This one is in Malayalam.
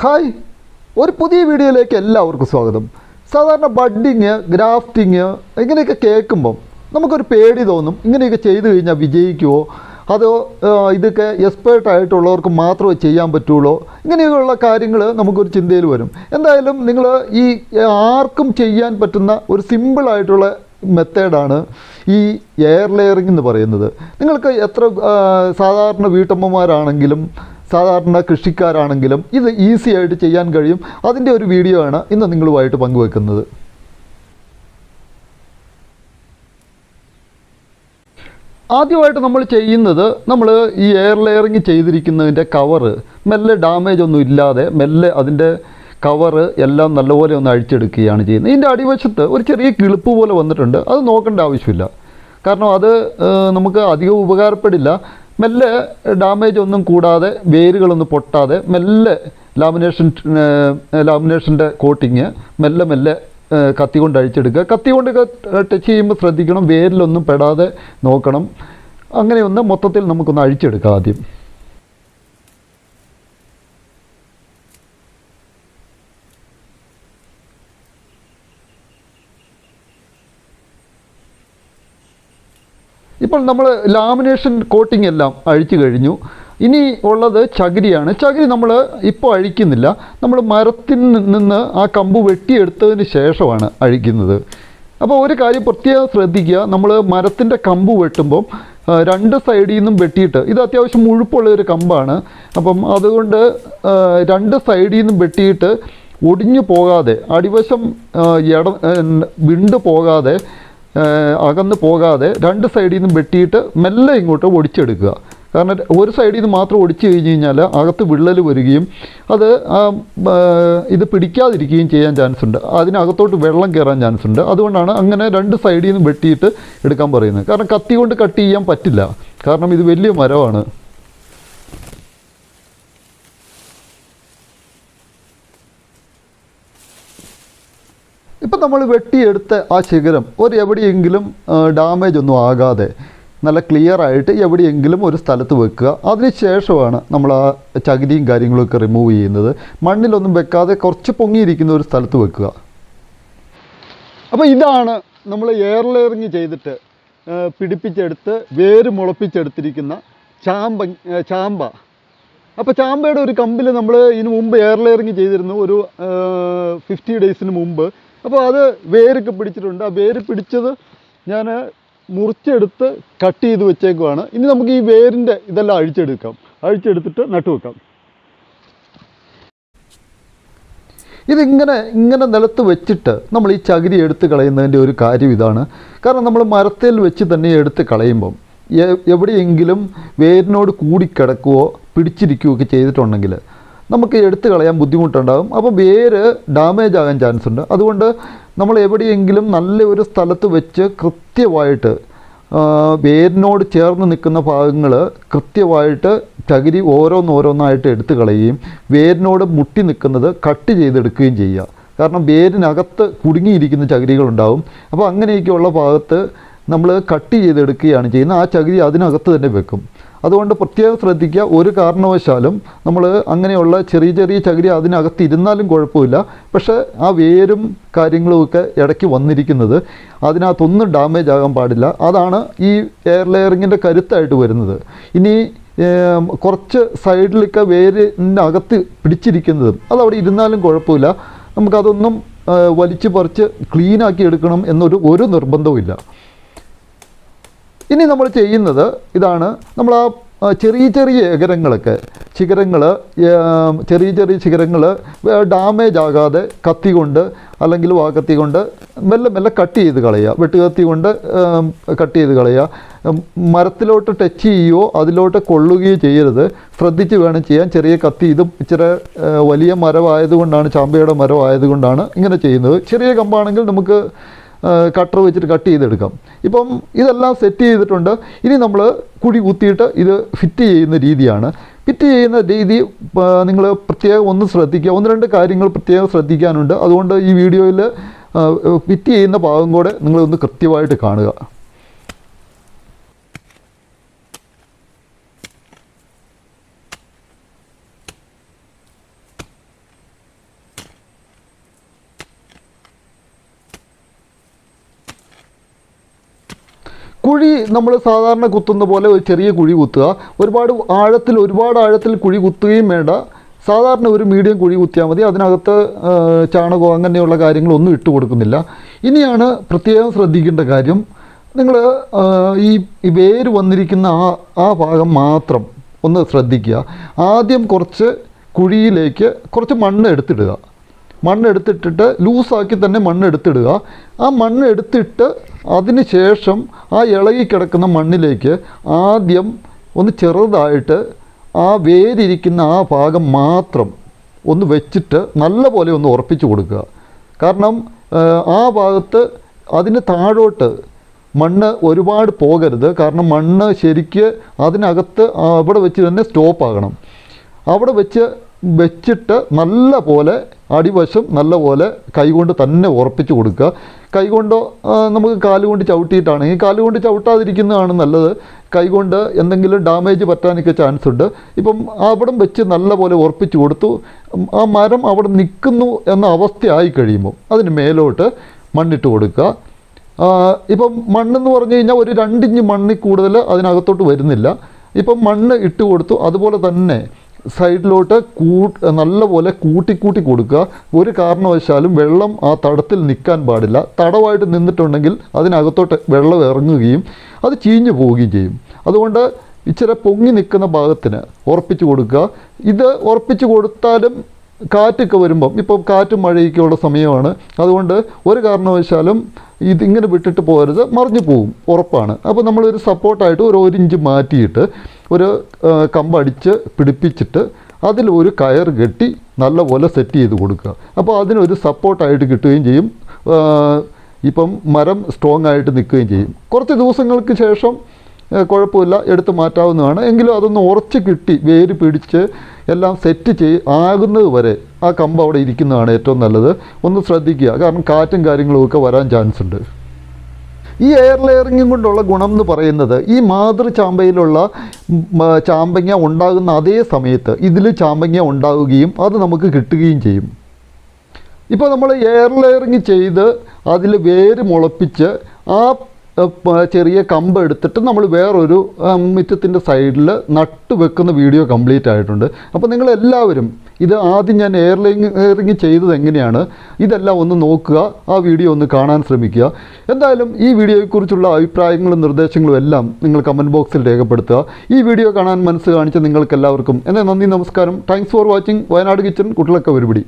ഹായ്. ഒരു പുതിയ വീഡിയോയിലേക്ക് എല്ലാവർക്കും സ്വാഗതം. സാധാരണ ബഡ്ഡിങ് ഗ്രാഫ്റ്റിങ് ഇങ്ങനെയൊക്കെ കേൾക്കുമ്പം നമുക്കൊരു പേടി തോന്നും. ഇങ്ങനെയൊക്കെ ചെയ്തു കഴിഞ്ഞാൽ വിജയിക്കുമോ അതോ ഇതൊക്കെ എക്സ്പേർട്ട് ആയിട്ടുള്ളവർക്ക് മാത്രമേ ചെയ്യാൻ പറ്റുള്ളൂ? ഇങ്ങനെയുള്ള കാര്യങ്ങൾ നമുക്കൊരു ചിന്തയിൽ വരും. എന്തായാലും നിങ്ങൾ ഈ ആർക്കും ചെയ്യാൻ പറ്റുന്ന ഒരു സിമ്പിളായിട്ടുള്ള മെത്തേഡാണ് ഈ എയർ ലെയറിംഗ് എന്ന് പറയുന്നത്. നിങ്ങൾക്ക് എത്ര സാധാരണ വീട്ടമ്മമാരാണെങ്കിലും സാധാരണ കൃഷിക്കാരാണെങ്കിലും ഇത് ഈസി ആയിട്ട് ചെയ്യാൻ കഴിയും. അതിന്റെ ഒരു വീഡിയോ ആണ് ഇന്ന് നിങ്ങളുമായിട്ട് പങ്കുവെക്കുന്നത്. ആദ്യമായിട്ട് നമ്മൾ ചെയ്യുന്നത് നമ്മൾ ഈ എയർ ലെയറിങ് ചെയ്തിരിക്കുന്നതിന്റെ കവറ് മെല്ലെ ഡാമേജ് ഒന്നും ഇല്ലാതെ മെല്ലെ അതിന്റെ കവറ് എല്ലാം നല്ലപോലെ ഒന്ന് അഴിച്ചെടുക്കുകയാണ് ചെയ്യുന്നത്. ഇതിന്റെ അടിവശത്ത് ഒരു ചെറിയ കിളിപ്പ് പോലെ വന്നിട്ടുണ്ട്. അത് നോക്കേണ്ട ആവശ്യമില്ല. കാരണം അത് നമുക്ക് അധികം ഉപകാരപ്പെടില്ല. മെല്ലെ ഡാമേജ് ഒന്നും കൂടാതെ വേരുകളൊന്നും പൊട്ടാതെ മെല്ലെ ലാമിനേഷൻ ലാമിനേഷന്റെ കോട്ടിങ് മെല്ലെ മെല്ലെ കത്തി കൊണ്ട് അഴിച്ചെടുക്കുക. കത്തി കൊണ്ട് ടച്ച് ചെയ്യുമ്പോൾ ശ്രദ്ധിക്കണം വേരിലൊന്നും പെടാതെ നോക്കണം. അങ്ങനെയൊന്ന് മൊത്തത്തിൽ നമുക്കൊന്ന് അഴിച്ചെടുക്കാം ആദ്യം. ഇപ്പോൾ നമ്മൾ ലാമിനേഷൻ കോട്ടിംഗ് എല്ലാം അഴിച്ചു കഴിഞ്ഞു. ഇനി ഉള്ളത് ചകിരിയാണ്. ചകിരി നമ്മൾ ഇപ്പോൾ അഴിക്കുന്നില്ല. നമ്മൾ മരത്തിൽ നിന്ന് ആ കമ്പ് വെട്ടിയെടുത്തതിന് ശേഷമാണ് അഴിക്കുന്നത്. അപ്പോൾ ഒരു കാര്യം പ്രത്യേകം ശ്രദ്ധിക്കുക. നമ്മൾ മരത്തിന്റെ കമ്പ് വെട്ടുമ്പം രണ്ട് സൈഡിൽ നിന്നും വെട്ടിയിട്ട് ഇത് അത്യാവശ്യം മുഴുപ്പുള്ള ഒരു കമ്പാണ്. അപ്പം അതുകൊണ്ട് രണ്ട് സൈഡിൽ നിന്നും വെട്ടിയിട്ട് ഒടിഞ്ഞു പോകാതെ അടിവശം ഇട വിണ്ടു പോകാതെ അകന്ന് പോകാതെ രണ്ട് സൈഡിൽ നിന്നും വെട്ടിയിട്ട് മെല്ലെ ഇങ്ങോട്ട് ഒടിച്ചെടുക്കുക. കാരണം ഒരു സൈഡിൽ നിന്ന് മാത്രം ഒടിച്ചു കഴിഞ്ഞ് കഴിഞ്ഞാൽ അകത്ത് വിള്ളൽ വരികയും അത് ഇത് പിടിക്കാതിരിക്കുകയും ചെയ്യാൻ ചാൻസ് ഉണ്ട്. അതിനകത്തോട്ട് വെള്ളം കയറാൻ ചാൻസ് ഉണ്ട്. അതുകൊണ്ടാണ് അങ്ങനെ രണ്ട് സൈഡിൽ നിന്ന് വെട്ടിയിട്ട് എടുക്കാൻ പറയുന്നത്. കാരണം കത്തി കൊണ്ട് കട്ട് ചെയ്യാൻ പറ്റില്ല. കാരണം ഇത് വലിയ മരമാണ്. ഇപ്പം നമ്മൾ വെട്ടിയെടുത്ത ആ ശിഖരം ഒരു എവിടെയെങ്കിലും ഡാമേജ് ഒന്നും ആകാതെ നല്ല ക്ലിയർ ആയിട്ട് എവിടെയെങ്കിലും ഒരു സ്ഥലത്ത് വെക്കുക. അതിന് ശേഷമാണ് നമ്മൾ ആ ചകിരിയും കാര്യങ്ങളൊക്കെ റിമൂവ് ചെയ്യുന്നത്. മണ്ണിലൊന്നും വെക്കാതെ കുറച്ച് പൊങ്ങിയിരിക്കുന്ന ഒരു സ്ഥലത്ത് വെക്കുക. അപ്പോൾ ഇതാണ് നമ്മൾ എയർ ലെയറിങ് ചെയ്തിട്ട് പിടിപ്പിച്ചെടുത്ത് വേര് മുളപ്പിച്ചെടുത്തിരിക്കുന്ന ചാമ്പ ചാമ്പ. അപ്പോൾ ചാമ്പയുടെ ഒരു കമ്പിൽ നമ്മൾ ഇതിനു മുമ്പ് എയർ ലെയറിങ് ചെയ്തിരുന്നു. ഒരു ഫിഫ്റ്റി ഡേയ്സിന് മുമ്പ്. അപ്പോൾ അത് വേരൊക്കെ പിടിച്ചിട്ടുണ്ട്. ആ വേര് പിടിച്ചത് ഞാൻ മുറിച്ചെടുത്ത് കട്ട് ചെയ്ത് വെച്ചേക്കുവാണ്. ഇനി നമുക്ക് ഈ വേരിന്റെ ഇതെല്ലാം അഴിച്ചെടുക്കാം. അഴിച്ചെടുത്തിട്ട് നട്ടുവെക്കാം ഇതിങ്ങനെ ഇങ്ങനെ നിലത്ത് വെച്ചിട്ട് നമ്മൾ ഈ ചകിരി എടുത്ത് കളയുന്നതിന്റെ ഒരു കാര്യം ഇതാണ്. കാരണം നമ്മൾ മരത്തിൽ വെച്ച് തന്നെ എടുത്ത് കളയുമ്പം എവിടെയെങ്കിലും വേരിനോട് കൂടിക്കിടക്കുകയോ പിടിച്ചിരിക്കുകയോ ഒക്കെ ചെയ്തിട്ടുണ്ടെങ്കിൽ നമുക്ക് എടുത്തു കളയാൻ ബുദ്ധിമുട്ടുണ്ടാകും. അപ്പോൾ വേര് ഡാമേജ് ആകാൻ ചാൻസ് ഉണ്ട്. അതുകൊണ്ട് നമ്മൾ എവിടെയെങ്കിലും നല്ല ഒരു സ്ഥലത്ത് വെച്ച് കൃത്യമായിട്ട് വേരിനോട് ചേർന്ന് നിൽക്കുന്ന ഭാഗങ്ങൾ കൃത്യമായിട്ട് ചകിരി ഓരോന്നോരോന്നായിട്ട് എടുത്തു കളയുകയും വേരിനോട് മുട്ടി നിൽക്കുന്നത് കട്ട് ചെയ്തെടുക്കുകയും ചെയ്യുക. കാരണം വേരിനകത്ത് കുടുങ്ങിയിരിക്കുന്ന ചകിരികളുണ്ടാവും. അപ്പോൾ അങ്ങനെയൊക്കെയുള്ള ഭാഗത്ത് നമ്മൾ കട്ട് ചെയ്തെടുക്കുകയാണ് ചെയ്യുന്നത്. ആ ചകിരി അതിനകത്ത് തന്നെ വെക്കും. അതുകൊണ്ട് പ്രത്യേകം ശ്രദ്ധിക്കുക. ഒരു കാരണവശാലും നമ്മൾ അങ്ങനെയുള്ള ചെറിയ ചെറിയ ചകിരി അതിനകത്ത് ഇരുന്നാലും കുഴപ്പമില്ല. പക്ഷേ ആ വേരും കാര്യങ്ങളുമൊക്കെ ഇടയ്ക്ക് വന്നിരിക്കുന്നത് അതിനകത്തൊന്നും ഡാമേജ് ആകാൻ പാടില്ല. അതാണ് ഈ എയർ ലെയറിങ്ങിന്റെ കരുത്തായിട്ട് വരുന്നത്. ഇനി കുറച്ച് സൈഡിലൊക്കെ വേരിന്റെ അകത്ത് പിടിച്ചിരിക്കുന്നതും അതവിടെ ഇരുന്നാലും കുഴപ്പമില്ല. നമുക്കതൊന്നും വലിച്ചു പറിച്ച് ക്ലീനാക്കി എടുക്കണം എന്നൊരു ഒരു നിർബന്ധവുമില്ല. ഇനി നമ്മൾ ചെയ്യുന്നത് ഇതാണ് നമ്മൾ ആ ചെറിയ ചെറിയ ശിഖരങ്ങളൊക്കെ ശിഖരങ്ങൾ ചെറിയ ചെറിയ ശിഖരങ്ങൾ ഡാമേജ് ആകാതെ കത്തി കൊണ്ട് അല്ലെങ്കിൽ വാക്കത്തി കൊണ്ട് മെല്ലെ മെല്ലെ കട്ട് ചെയ്ത് കളയുക. വെട്ടുകത്തി കൊണ്ട് കട്ട് ചെയ്ത് കളയുക. മരത്തിലോട്ട് ടച്ച് ചെയ്യുകയോ അതിലോട്ട് കൊള്ളുകയോ ചെയ്യരുത്. ശ്രദ്ധിച്ച് വേണം ചെയ്യാൻ. ചെറിയ കത്തി ഇതും ഇച്ചിരി വലിയ മരമായതുകൊണ്ടാണ് ചാമ്പയുടെ മരമായതുകൊണ്ടാണ് ഇങ്ങനെ ചെയ്യുന്നത്. ചെറിയ കമ്പാണെങ്കിൽ നമുക്ക് കട്ടർ വെച്ചിട്ട് കട്ട് ചെയ്തെടുക്കാം. ഇപ്പം ഇതെല്ലാം സെറ്റ് ചെയ്തിട്ടുണ്ട്. ഇനി നമ്മൾ കുഴി കുത്തിയിട്ട് ഇത് ഫിറ്റ് ചെയ്യുന്ന രീതിയാണ്. ഫിറ്റ് ചെയ്യുന്ന രീതി നിങ്ങൾ പ്രത്യേകം ഒന്ന് ശ്രദ്ധിക്കുക. ഒന്ന് രണ്ട് കാര്യങ്ങൾ പ്രത്യേകം ശ്രദ്ധിക്കാനുണ്ട്. അതുകൊണ്ട് ഈ വീഡിയോയിൽ ഫിറ്റ് ചെയ്യുന്ന ഭാഗം കൂടെ നിങ്ങളൊന്ന് കൃത്യമായിട്ട് കാണുക. കുഴി നമ്മൾ സാധാരണ കുത്തുന്ന പോലെ ഒരു ചെറിയ കുഴി കുത്തുക. ഒരുപാട് ആഴത്തിൽ ഒരുപാട് ആഴത്തിൽ കുഴി കുത്തുകയും വേണ്ട. സാധാരണ ഒരു മീഡിയം കുഴി കുത്തിയാൽ മതി. അതിനകത്ത് ചാണകമോ അങ്ങനെയുള്ള കാര്യങ്ങളൊന്നും ഇട്ട് കൊടുക്കുന്നില്ല. ഇനിയാണ് പ്രത്യേകം ശ്രദ്ധിക്കേണ്ട കാര്യം. നിങ്ങൾ ഈ വേര് വന്നിരിക്കുന്ന ആ ആ ഭാഗം മാത്രം ഒന്ന് ശ്രദ്ധിക്കുക. ആദ്യം കുറച്ച് കുഴിയിലേക്ക് കുറച്ച് മണ്ണ് എടുത്തിടുക. മണ്ണ് എടുത്തിട്ടിട്ട് ലൂസാക്കി തന്നെ മണ്ണെടുത്തിടുക. ആ മണ്ണെടുത്തിട്ട് അതിന് ശേഷം ആ ഇളകി കിടക്കുന്ന മണ്ണിലേക്ക് ആദ്യം ഒന്ന് ചെറുതായിട്ട് ആ വേരിരിക്കുന്ന ആ ഭാഗം മാത്രം ഒന്ന് വെച്ചിട്ട് നല്ല പോലെ ഒന്ന് ഉറപ്പിച്ചു കൊടുക്കുക. കാരണം ആ ഭാഗത്ത് അതിന് താഴോട്ട് മണ്ണ് ഒരുപാട് പോകരുത്. കാരണം മണ്ണ് ശരിക്ക് അതിനകത്ത് അവിടെ വെച്ച് തന്നെ സ്റ്റോപ്പ് ആകണം അവിടെ വെച്ച് വെച്ചിട്ട് നല്ല പോലെ അടിവശം നല്ല പോലെ കൈകൊണ്ട് തന്നെ ഉറപ്പിച്ച് കൊടുക്കുക. കൈകൊണ്ടോ നമുക്ക് കാലുകൊണ്ട് ചവിട്ടിയിട്ടാണെങ്കിൽ കാലുകൊണ്ട് ചവിട്ടാതിരിക്കുന്നതാണ് നല്ലത്. കൈകൊണ്ട് എന്തെങ്കിലും ഡാമേജ് പറ്റാനൊക്കെ ചാൻസ് ഉണ്ട്. ഇപ്പം അവിടം വെച്ച് നല്ല പോലെ ഉറപ്പിച്ച് കൊടുത്തു. ആ മരം അവിടെ നിൽക്കുന്നു എന്ന അവസ്ഥയായി കഴിയുമ്പോൾ അതിന് മേലോട്ട് മണ്ണിട്ട് കൊടുക്കുക. ഇപ്പം മണ്ണെന്ന് പറഞ്ഞു കഴിഞ്ഞാൽ ഒരു രണ്ടിഞ്ച് മണ്ണിൽ കൂടുതൽ അതിനകത്തോട്ട് വരുന്നില്ല. ഇപ്പം മണ്ണ് ഇട്ട് കൊടുത്തു. അതുപോലെ തന്നെ സൈഡിലോട്ട് കൂ നല്ലപോലെ കൂട്ടിക്കൂട്ടി കൊടുക്കുക. ഒരു കാരണവശാലും വെള്ളം ആ തടത്തിൽ നിൽക്കാൻ പാടില്ല. തടവായിട്ട് നിന്നിട്ടുണ്ടെങ്കിൽ അതിനകത്തോട്ട് വെള്ളം ഇറങ്ങുകയും അത് ചീഞ്ഞു പോവുകയും ചെയ്യും. അതുകൊണ്ട് ഇച്ചിരി പൊങ്ങി നിൽക്കുന്ന ഭാഗത്തിന് ഉറപ്പിച്ച് കൊടുക്കുക. ഇത് ഉറപ്പിച്ച് കൊടുത്താലും കാറ്റൊക്കെ വരുമ്പം ഇപ്പോൾ കാറ്റും മഴയൊക്കെ ഉള്ള സമയമാണ്. അതുകൊണ്ട് ഒരു കാരണവശാലും ഇതിങ്ങനെ വിട്ടിട്ട് പോകരുത് മറിഞ്ഞു പോകും ഉറപ്പാണ്. അപ്പോൾ നമ്മളൊരു സപ്പോർട്ടായിട്ട് ഒരു ഒരു ഇഞ്ച് മാറ്റിയിട്ട് ഒരു കമ്പടിച്ച് പിടിപ്പിച്ചിട്ട് അതിൽ ഒരു കയർ കെട്ടി നല്ലപോലെ സെറ്റ് ചെയ്ത് കൊടുക്കുക. അപ്പോൾ അതിനൊരു സപ്പോർട്ടായിട്ട് കിട്ടുകയും ചെയ്യും. ഇപ്പം മരം സ്ട്രോങ് ആയിട്ട് നിൽക്കുകയും ചെയ്യും. കുറച്ച് ദിവസങ്ങൾക്ക് ശേഷം കുഴപ്പമില്ല എടുത്തു മാറ്റാവുന്നതാണ്. എങ്കിലും അതൊന്ന് ഉറച്ച് കിട്ടി വേര് പിടിച്ച് എല്ലാം സെറ്റ് ചെയ് ആകുന്നത് വരെ ആ കമ്പ് അവിടെ ഇരിക്കുന്നതാണ് ഏറ്റവും നല്ലത്. ഒന്ന് ശ്രദ്ധിക്കുക കാരണം കാറ്റും കാര്യങ്ങളും ഒക്കെ വരാൻ ചാൻസ് ഉണ്ട്. ഈ എയർ ലെയറിങ്ങും കൊണ്ടുള്ള ഗുണം എന്ന് പറയുന്നത് ഈ മാതൃ ചാമ്പയിലുള്ള ചാമ്പങ്ങ ഉണ്ടാകുന്ന അതേ സമയത്ത് ഇതിൽ ചാമ്പങ്ങ ഉണ്ടാവുകയും അത് നമുക്ക് കിട്ടുകയും ചെയ്യും. ഇപ്പോൾ നമ്മൾ എയർ ലെയറിങ് ചെയ്ത് അതിൽ വേര് മുളപ്പിച്ച് ആ ചെറിയ കമ്പ് എടുത്തിട്ട് നമ്മൾ വേറൊരു മുറ്റത്തിന്റെ സൈഡിൽ നട്ട് വെക്കുന്ന വീഡിയോ കംപ്ലീറ്റ് ആയിട്ടുണ്ട്. അപ്പോൾ നിങ്ങൾ എല്ലാവരും ഇത് ആദ്യം ഞാൻ എയർ എയറിങ് ചെയ്തത് എങ്ങനെയാണ്? ഇതെല്ലാം ഒന്ന് നോക്കുക ആ വീഡിയോ ഒന്ന് കാണാൻ ശ്രമിക്കുക. എന്തായാലും ഈ വീഡിയോയെക്കുറിച്ചുള്ള അഭിപ്രായങ്ങളും നിർദ്ദേശങ്ങളും എല്ലാം നിങ്ങൾ കമന്റ് ബോക്സിൽ രേഖപ്പെടുത്തുക. ഈ വീഡിയോ കാണാൻ മനസ്സ് കാണിച്ച നിങ്ങൾക്ക് എല്ലാവർക്കും എന്നെ നന്ദി നമസ്കാരം. Thanks for watching Wayanad kitchen കുട്ടികളൊക്കെ ഒരുപിടി.